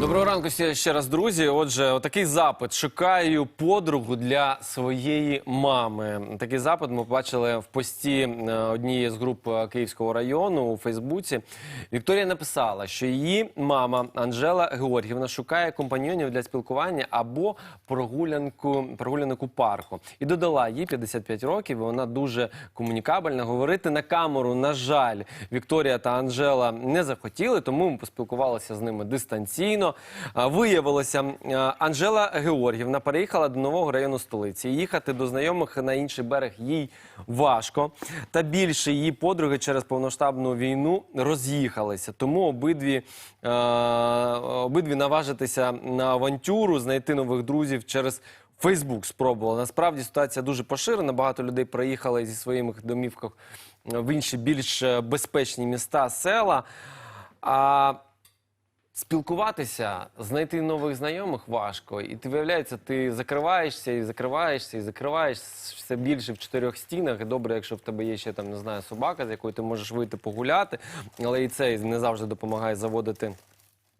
Доброго ранку ще ще раз, друзі. Отже, отакий запит. Шукаю подругу для своєї мами. Такий запит ми побачили в пості е, однієї з груп е, Київського району у Фейсбуці. Вікторія написала, що її мама Анжела Георгівна шукає компаньйонів для спілкування або прогулянку, прогулянок у парку. І додала їй 55 років. і Вона дуже комунікабельна. Говорити на камеру, на жаль, Вікторія та Анжела не захотіли, тому ми поспілкувалися з ними дистанційно. А, Виявилося, Анжела Георгівна переїхала до нового району столиці. Їхати до знайомих на інший берег їй важко. Та більше її подруги через повноштабну війну роз'їхалися. Тому обидві, обидві наважитися на авантюру, знайти нових друзів через. Фейсбук спробувала. Насправді ситуація дуже поширена. Багато людей приїхали зі своїми домівках в інші більш е, безпечні міста, села. А спілкуватися, знайти нових знайомих важко. І ти виявляється, ти закриваєшся і закриваєшся, і закриваєшся все більше в чотирьох стінах. І добре, якщо в тебе є ще там, не знаю, собака, з якою ти можеш вийти погуляти, але і це не завжди допомагає заводити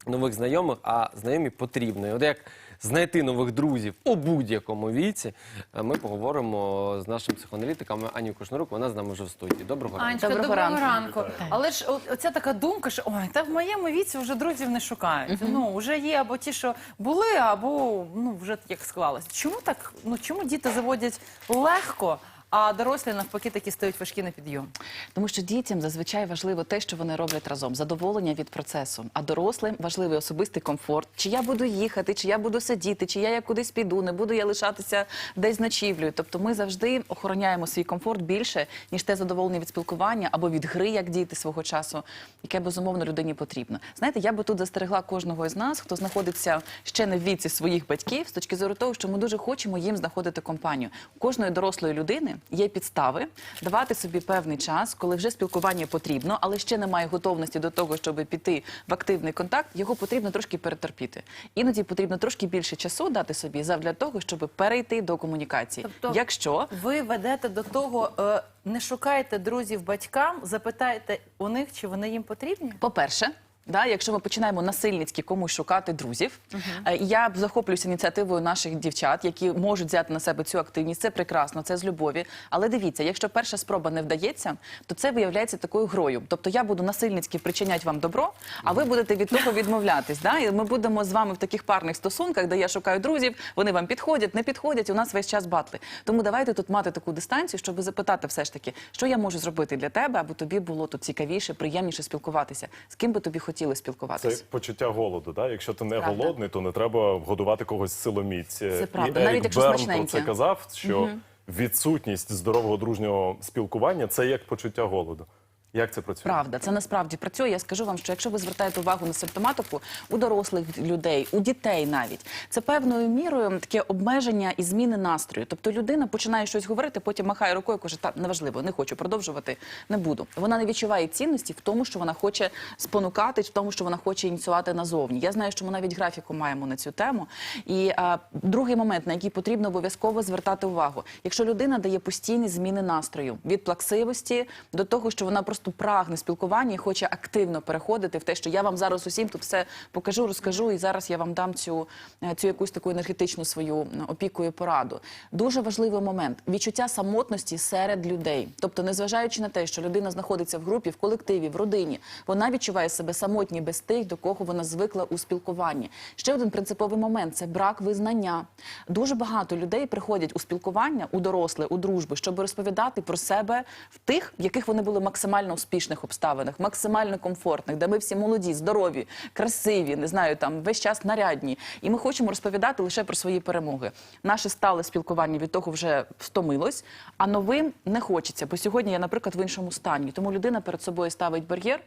нових знайомих, а знайомі потрібно. І от як знайти нових друзів у будь-якому віці, е, ми поговоримо з нашим психоаналітиком Анією Кушнурук. Вона з нами вже в студії. Доброго ранку. Анечка, Доброго доброго, ранку. ранку. Але ж оця така думка, що ой, та в моєму віці вже друзів не шукають. Ну вже є або ті, що були, або ну вже як склалось. Чому так? Ну чому діти заводять легко, а дорослі навпаки такі стають важкі на підйом? Тому що дітям зазвичай важливо те, що вони роблять разом, задоволення від процесу. А дорослим важливий особистий комфорт. Чи я буду їхати, чи я буду сидіти, чи я, я кудись піду, не буду я лишатися десь з ночівлею. Тобто ми завжди охороняємо свій комфорт більше, ніж те задоволення від спілкування або від гри, як діти свого часу, яке безумовно людині потрібно. Знаєте, я би тут застерегла кожного із нас, хто знаходиться ще не в віці своїх батьків, з точки зору того, що ми дуже хочемо їм знаходити компанію. У кожної дорослої людини є підстави давати собі певний час, коли вже спілкування потрібно, але ще немає готовності до того, щоб піти в активний контакт. Його потрібно трошки перетерпіти. Іноді потрібно трошки більше часу дати собі завдя того, щоб перейти до комунікації. Тобто- Якщо Ви ведете до того, е, не шукайте друзів батькам, запитайте у них, чи вони їм потрібні. По-перше, да, якщо ми починаємо насильницьки комусь шукати друзів, е, я захоплююся ініціативою наших дівчат, які можуть взяти на себе цю активність. Це прекрасно, це з любові. Але дивіться, якщо перша спроба не вдається, то це виявляється такою грою. Тобто я буду насильницьки причиняти вам добро, а ви будете від того відмовлятись. Да? І ми будемо з вами в таких парних стосунках, де я шукаю друзів, вони вам підходять, не підходять. У нас весь час батли. Тому давайте тут мати таку дистанцію, щоб запитати все ж таки, що я можу зробити для тебе, аби тобі було тут цікавіше, приємніше спілкуватися. З ким би тобі хотіли спілкуватися? як почуття голоду. Да? Якщо ти не Правда. голодний, то не треба годувати когось силоміць. Це правда, І навіть якщо Берн про це казав, що відсутність здорового дружнього спілкування це як почуття голоду. Як це працює? Правда, це насправді працює. Я скажу вам, що якщо ви звертаєте увагу на симптоматику у дорослих людей, у дітей навіть це певною мірою таке обмеження і зміни настрою. Тобто людина починає щось говорити, потім махає рукою, каже, та неважливо, не хочу продовжувати, не буду. Вона не відчуває цінності в тому, що вона хоче спонукати, в тому, що вона хоче ініціювати назовні. Я знаю, що ми навіть графіку маємо на цю тему. І а, другий момент, на який потрібно обов'язково звертати увагу, якщо людина дає постійні зміни настрою від плаксивості до того, що вона просто прагне спілкування і хоче активно переходити в те, що я вам зараз усім тут все покажу, розкажу, і зараз я вам дам цю, е, цю якусь таку енергетичну свою опіку і пораду. Дуже важливий момент відчуття самотності серед людей. Тобто, незважаючи на те, що людина знаходиться в групі, в колективі, в родині, вона відчуває себе самотні без тих, до кого вона звикла у спілкуванні. Ще один принциповий момент це брак визнання. Дуже багато людей приходять у спілкування, у доросле, у дружби, щоб розповідати про себе в тих, в яких вони були максимально успішних обставинах, максимально комфортних, де ми всі молоді, здорові, красиві, не знаю, там весь час нарядні. І ми хочемо розповідати лише про свої перемоги. Наше стале спілкування від того вже втомилось, а новим не хочеться. Бо сьогодні я, наприклад, в іншому стані. Тому людина перед собою ставить бар'єр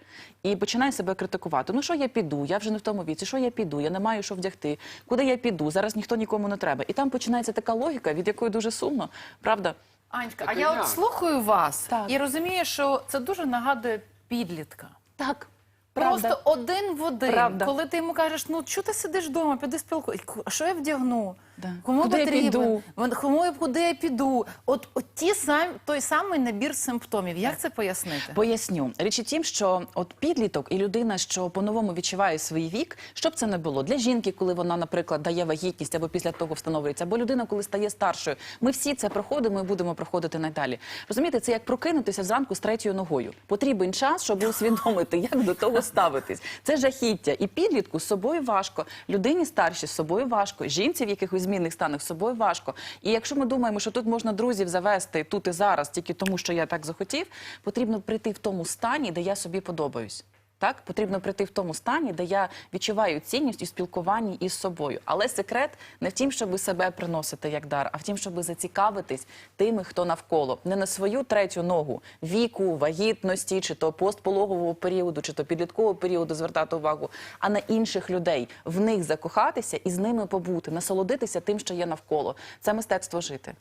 і починає себе критикувати. Ну що я піду? Я вже не в тому віці. Що я піду? Я не маю що вдягти. Куди я піду? Зараз ніхто нікому не треба. І там починається така логіка, від якої дуже сумно, правда? Анечка, а я як? от слухаю вас Так. і розумію, що це дуже нагадує підлітка. Так. Правда. Просто один в один. Правда. Коли ти йому кажеш, ну чого ти сидиш вдома, піди спілкуй. Що я вдягну? Да. Кому Куди я піду? Кому я куди я піду? От, от ті сам той самий набір симптомів. Як це пояснити? Поясню. Річ у тім, що от підліток і людина, що по-новому відчуває свій вік, що б це не було для жінки, коли вона, наприклад, дає вагітність або після того встановлюється, або людина, коли стає старшою. Ми всі це проходимо і будемо проходити надалі. Розумієте, це як прокинутися зранку з третьою ногою. Потрібен час, щоб усвідомити, як до того ставитись. Це жахіття. І підлітку з собою важко, людині старші з собою важко, жінці в якихось змінних станах з собою важко. І якщо ми думаємо, що тут можна друзів завести тут і зараз, тільки тому, що я так захотів, потрібно прийти в тому стані, де я собі подобаюсь. Так, потрібно прийти в тому стані, де я відчуваю цінність у спілкуванні із собою. Але секрет не в тім, щоб себе приносити як дар, а в тім, щоб зацікавитись тими, хто навколо, не на свою третю ногу віку, вагітності, чи то постпологового періоду, чи то підліткового періоду звертати увагу, а на інших людей, в них закохатися і з ними побути, насолодитися тим, що є навколо. Це мистецтво жити.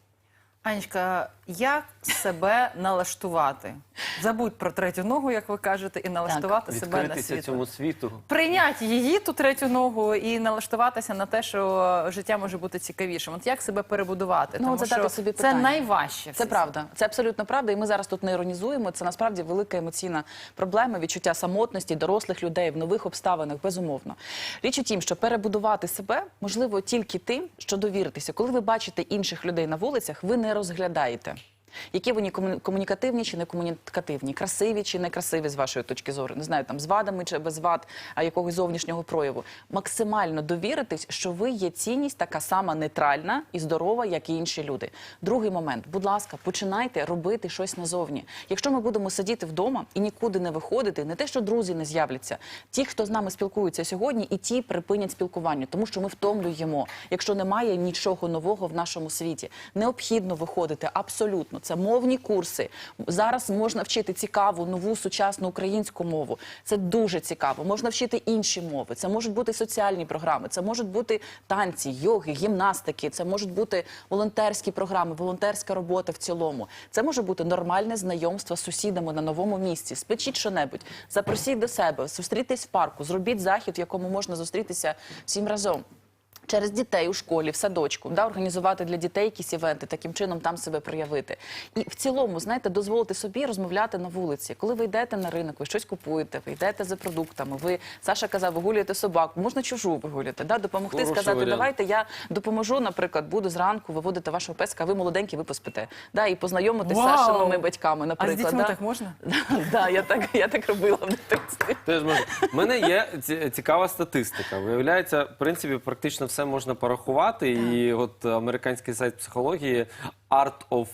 Анечка, як себе налаштувати? Забудь про третю ногу, як ви кажете, і налаштувати себе на Відкритися світ. цьому світу. Прийняти її ту третю ногу і налаштуватися на те, що життя може бути цікавішим. От як себе перебудувати? Ну, Тому задати що собі це питання. найважче. Це правда, це абсолютно правда. І ми зараз тут не іронізуємо. Це насправді велика емоційна проблема, відчуття самотності дорослих людей в нових обставинах, безумовно. Річ у тім, що перебудувати себе можливо тільки тим, що довіритися. Коли ви бачите інших людей на вулицях, ви не розглядаєте. Які вони кому- комунікативні чи не комунікативні, красиві чи некрасиві з вашої точки зору, не знаю, там з вадами чи без вад, а якогось зовнішнього прояву. Максимально довіритись, що ви є цінність така сама нейтральна і здорова, як і інші люди. Другий момент, будь ласка, починайте робити щось назовні. Якщо ми будемо сидіти вдома і нікуди не виходити, не те, що друзі не з'являться, ті, хто з нами спілкуються сьогодні, і ті припинять спілкування, тому що ми втомлюємо, якщо немає нічого нового в нашому світі. Необхідно виходити абсолютно. Це мовні курси. Зараз можна вчити цікаву нову сучасну українську мову. Це дуже цікаво. Можна вчити інші мови. Це можуть бути соціальні програми, це можуть бути танці, йоги, гімнастики. Це можуть бути волонтерські програми, волонтерська робота в цілому. Це може бути нормальне знайомство з сусідами на новому місці. Спечіть що-небудь, запросіть до себе, зустрітесь в парку, зробіть захід, в якому можна зустрітися всім разом. Через дітей у школі, в садочку, да, організувати для дітей якісь івенти, таким чином там себе проявити. І в цілому, знаєте, дозволити собі розмовляти на вулиці. Коли ви йдете на ринок, ви щось купуєте, ви йдете за продуктами. Ви Саша казав, вигулюєте собаку, можна чужу вигуляти, да, допомогти Хороший сказати, варіант. давайте я допоможу, наприклад, буду зранку виводити вашого песка, а ви молоденькі, ви поспите. Да, і познайомитись з! Сашиними батьками, А з наприклад. дітьми да. так можна? Да, я так, я так робила в дитинстві. Теж можна. У мене є цікава статистика. Виявляється, в принципі, практично все можна порахувати. І от американський сайт психології Art of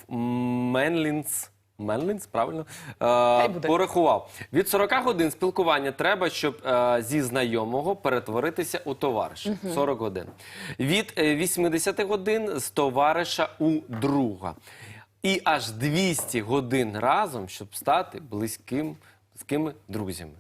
Manlin's Менлінс, правильно? Е, буде. порахував. Від 40 годин спілкування треба, щоб е, зі знайомого перетворитися у товариша. 40 годин. Від е, 80 годин з товариша у друга. І аж 200 годин разом, щоб стати близьким, близькими друзями.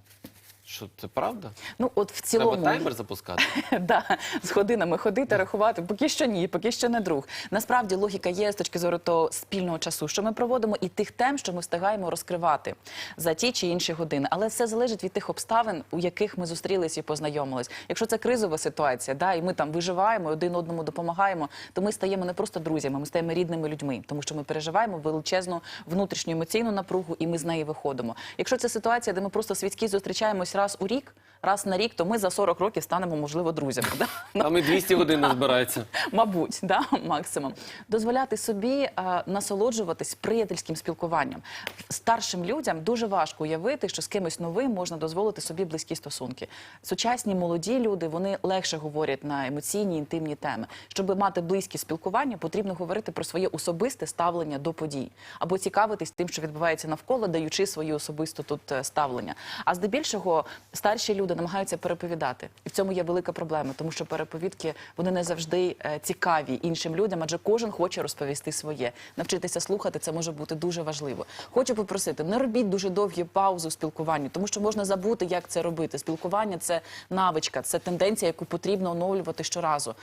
Що це правда? Ну, от в Треба цілому таймер запускати. да, з годинами ходити, рахувати. Поки що ні, поки що не друг. Насправді логіка є з точки зору того спільного часу, що ми проводимо, і тих тем, що ми встигаємо розкривати за ті чи інші години. Але все залежить від тих обставин, у яких ми зустрілись і познайомились. Якщо це кризова ситуація, да, і ми там виживаємо, один одному допомагаємо, то ми стаємо не просто друзями, ми стаємо рідними людьми, тому що ми переживаємо величезну внутрішню емоційну напругу, і ми з неї виходимо. Якщо це ситуація, де ми просто світські зустрічаємось раз у рік, раз на рік, то ми за 40 років станемо, можливо, друзями. Да? Там і 200 годин не збирається. Мабуть, да, максимум. Дозволяти собі а, насолоджуватись приятельським спілкуванням. Старшим людям дуже важко уявити, що з кимось новим можна дозволити собі близькі стосунки. Сучасні молоді люди вони легше говорять на емоційні інтимні теми. Щоб мати близькі спілкування, потрібно говорити про своє особисте ставлення до подій або цікавитись тим, що відбувається навколо, даючи своє особисте тут е, ставлення. А здебільшого старші люди намагаються переповідати, і в цьому є велика проблема, тому що переповідки вони не завжди е, цікаві іншим людям, адже кожен хоче розповісти своє. Навчитися слухати це може бути дуже важливо. Хочу попросити, не робіть дуже довгі паузи у спілкуванні, тому що можна забути, як це робити. Спілкування це навичка, це тенденція, яку потрібно оновлювати щоразу.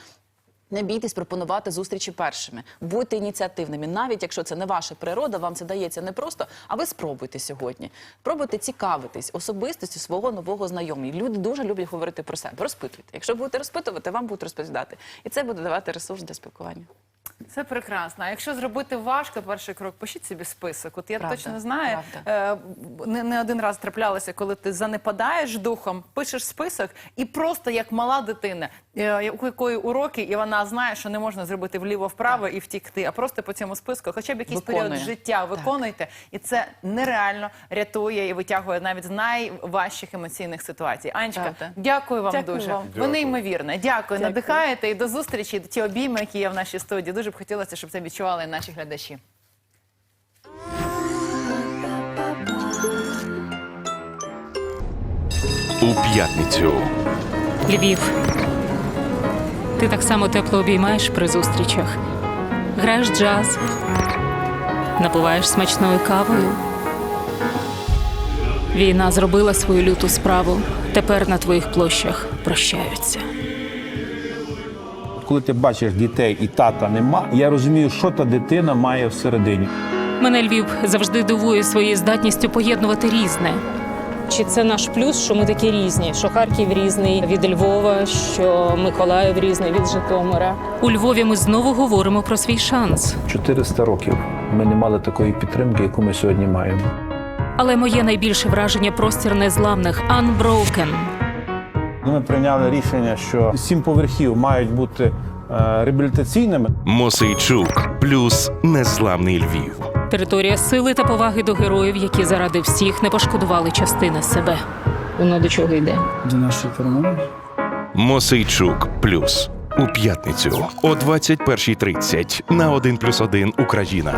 Не бійтесь пропонувати зустрічі першими. Будьте ініціативними, навіть якщо це не ваша природа, вам це дається непросто, а ви спробуйте сьогодні. Пробуйте цікавитись особистості свого нового знайомого. Люди дуже люблять говорити про себе. Розпитуйте. Якщо будете розпитувати, вам будуть розповідати. І це буде давати ресурс для спілкування. Це прекрасно. А якщо зробити важко, перший крок, пишіть собі список. От я Правда, точно знаю, е, не, не один раз траплялося, коли ти занепадаєш духом, пишеш список і просто як мала дитина, е, у якої уроки, і вона знає, що не можна зробити вліво-вправо і втікти, а просто по цьому списку, хоча б якийсь Виконує. період життя виконуйте, і це нереально рятує і витягує навіть з найважчих емоційних ситуацій. Анечка, дякую вам Дякую дуже. вам. Ви Дякую. неймовірне. Дякую, Дякую. надихаєте і до зустрічі. Ті обійми, які є в нашій студії. Дуже б хотілося, щоб це відчували наші глядачі. у п'ятницю. Львів. Ти так само тепло обіймаєш при зустрічах. Граєш джаз, напиваєш смачною кавою. Війна зробила свою люту справу. Тепер на твоїх площах прощаються. Коли ти бачиш дітей і тата нема, я розумію, що та дитина має всередині. Мене Львів завжди дивує своєю здатністю поєднувати різне. Чи це наш плюс, що ми такі різні? Що Харків різний від Львова, що Миколаїв різний від Житомира. У Львові ми знову говоримо про свій шанс. 400 років ми не мали такої підтримки, яку ми сьогодні маємо. Але моє найбільше враження простір незламних Unbroken. Ми прийняли рішення, що сім поверхів мають бути е, реабілітаційними. Мосейчук плюс незламний Львів. Територія сили та поваги до героїв, які заради всіх не пошкодували частини себе. Воно до чого йде? Мосейчук плюс у п'ятницю о 21.30 на 1+,1 Україна.